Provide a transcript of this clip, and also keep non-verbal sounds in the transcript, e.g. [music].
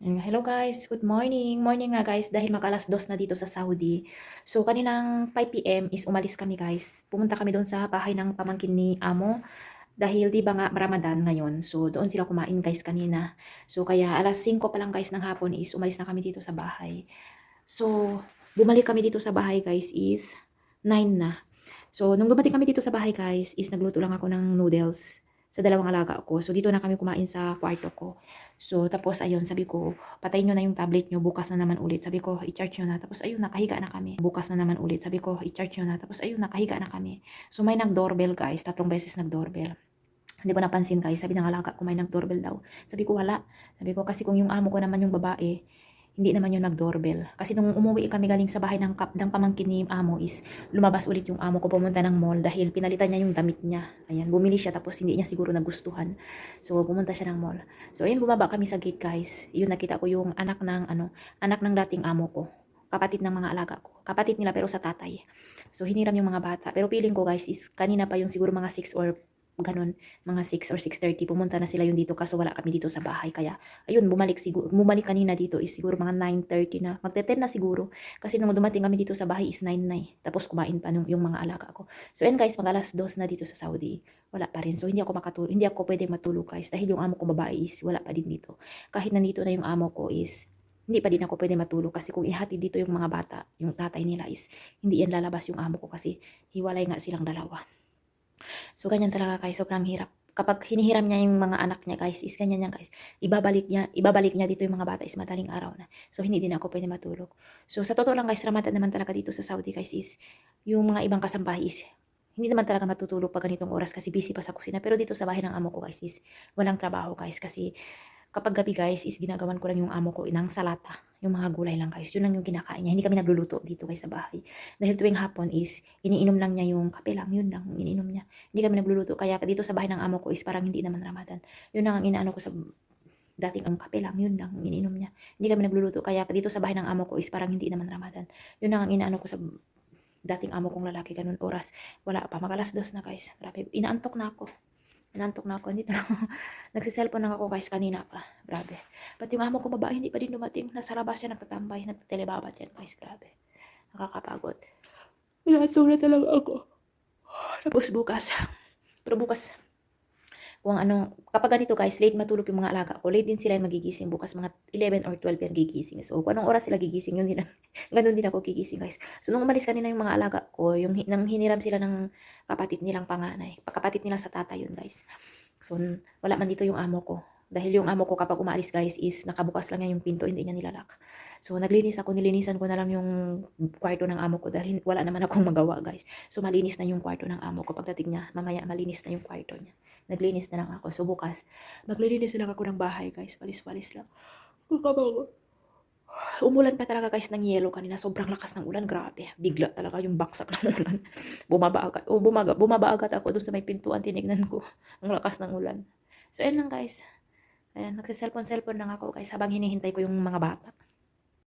Hello guys, good morning. Morning nga guys dahil makalas dos na dito sa Saudi. So kaninang 5pm is umalis kami guys. Pumunta kami doon sa bahay ng pamangkin ni Amo. Dahil di ba nga Ramadan ngayon. So doon sila kumain guys kanina. So kaya alas 5 pa lang guys ng hapon is umalis na kami dito sa bahay. So bumalik kami dito sa bahay guys is 9 na. So nung dumating kami dito sa bahay guys is nagluto lang ako ng noodles sa dalawang alaga ko. So dito na kami kumain sa kwarto ko. So, tapos ayun, sabi ko, patayin nyo na yung tablet nyo, bukas na naman ulit. Sabi ko, i-charge nyo na. Tapos ayun, nakahiga na kami. Bukas na naman ulit. Sabi ko, i-charge nyo na. Tapos ayun, nakahiga na kami. So, may nag-doorbell guys. Tatlong beses nag-doorbell. Hindi ko napansin guys. Sabi ng alaga ko, may nag-doorbell daw. Sabi ko, wala. Sabi ko, kasi kung yung amo ko naman yung babae, hindi naman yung nag-doorbell. Kasi nung umuwi kami galing sa bahay ng, kap, ng pamangkin ni amo is lumabas ulit yung amo ko pumunta ng mall dahil pinalitan niya yung damit niya. Ayan, bumili siya tapos hindi niya siguro nagustuhan. So, pumunta siya ng mall. So, ayun, bumaba kami sa gate, guys. Yun, nakita ko yung anak ng, ano, anak ng dating amo ko. Kapatid ng mga alaga ko. Kapatid nila pero sa tatay. So, hiniram yung mga bata. Pero feeling ko, guys, is kanina pa yung siguro mga 6 or ganun, mga 6 or 6.30, pumunta na sila yung dito kaso wala kami dito sa bahay. Kaya, ayun, bumalik siguro, bumalik kanina dito is siguro mga 9.30 na, magte-10 na siguro. Kasi nung dumating kami dito sa bahay is 9 na eh. Tapos kumain pa nung, yung mga alaga ko. So, yan guys, mag alas 2 na dito sa Saudi. Wala pa rin. So, hindi ako makatulog, hindi ako pwede matulog guys. Dahil yung amo ko babae is wala pa din dito. Kahit nandito na yung amo ko is hindi pa din ako pwede matulog kasi kung ihati dito yung mga bata, yung tatay nila is hindi yan lalabas yung amo ko kasi hiwalay nga silang dalawa. So, ganyan talaga guys, sobrang hirap. Kapag hinihiram niya yung mga anak niya guys, is ganyan yan guys. Ibabalik niya, ibabalik niya dito yung mga bata is madaling araw na. So, hindi din ako pwede matulog. So, sa totoo lang guys, Ramadan naman talaga dito sa Saudi guys is, yung mga ibang kasambahay is, hindi naman talaga matutulog pag ganitong oras kasi busy pa sa kusina. Pero dito sa bahay ng amo ko guys is, walang trabaho guys kasi kapag gabi guys is ginagawan ko lang yung amo ko ng salata. Yung mga gulay lang guys. Yun lang yung kinakain niya. Hindi kami nagluluto dito guys sa bahay. Dahil tuwing hapon is iniinom lang niya yung kape lang. Yun lang iniinom niya. Hindi kami nagluluto. Kaya dito sa bahay ng amo ko is parang hindi naman Ramadan. Yun lang ang inaano ko sa dating ang kape lang. Yun lang iniinom niya. Hindi kami nagluluto. Kaya dito sa bahay ng amo ko is parang hindi naman Ramadan. Yun lang ang inaano ko sa dating amo kong lalaki. Ganun oras. Wala pa. Magalas dos na guys. Grabe. Inaantok na ako. Inantok na ako. Hindi na ako. [laughs] Nagsiselfon lang ako guys kanina pa. Grabe. Pati yung amo ko babae hindi pa din dumating. Nasa labas siya nagtatambay. Nagtelebabat yan guys. Grabe. Nakakapagod. Inantok na talaga ako. Tapos bukas. Pero bukas. Kung ano, kapag ganito guys, late matulog yung mga alaga ko, late din sila magigising. Bukas mga 11 or 12 yan gigising. So, kung anong oras sila gigising, yun din, [laughs] ganun din ako gigising guys. So, nung umalis kanina yung mga alaga ko, yung nang hiniram sila ng kapatid nilang panganay. Kapatid nila sa tata yun guys. So, wala man dito yung amo ko. Dahil yung amo ko kapag umaalis guys is nakabukas lang niya yung pinto, hindi niya nilalak. So, naglinis ako, nilinisan ko na lang yung kwarto ng amo ko dahil wala naman akong magawa guys. So, malinis na yung kwarto ng amo ko. Pagdating niya, mamaya malinis na yung kwarto niya. Naglinis na lang ako. So, bukas, maglilinis na lang ako ng bahay guys. Walis-walis lang. [sighs] Umulan pa talaga guys ng yelo kanina. Sobrang lakas ng ulan. Grabe. Bigla talaga yung baksak ng ulan. [laughs] Bumaba agad. O bumaga, bumaba agad ako dun sa may pintuan. Tinignan ko. Ang lakas ng ulan. So, ayun lang guys. Ayan, nagsiselfon-selfon lang ako guys habang hinihintay ko yung mga bata.